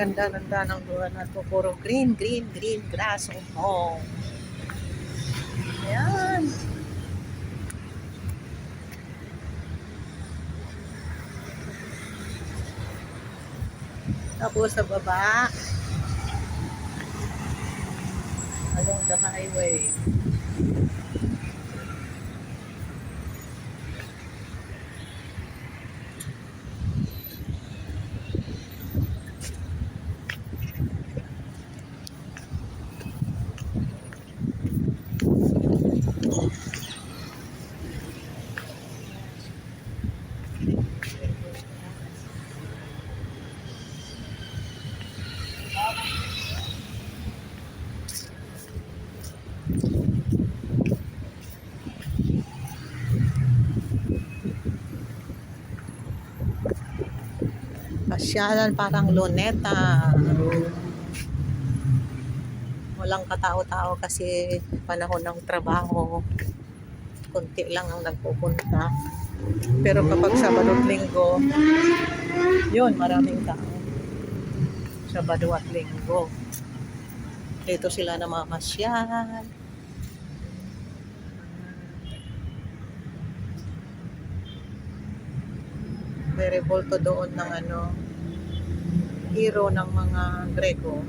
Ganda-ganda ng lugar na to. Puro green, green, green grass. Oh. Ayan. Tapos sa baba, along the highway. Pasyalan parang luneta. Walang katao-tao kasi panahon ng trabaho. Kunti lang ang nagpupunta. Pero kapag Sabado at Linggo, yun, maraming tao. Sabado at Linggo. Dito sila namamasyal. May revolto doon ng ano, hero ng mga Greco.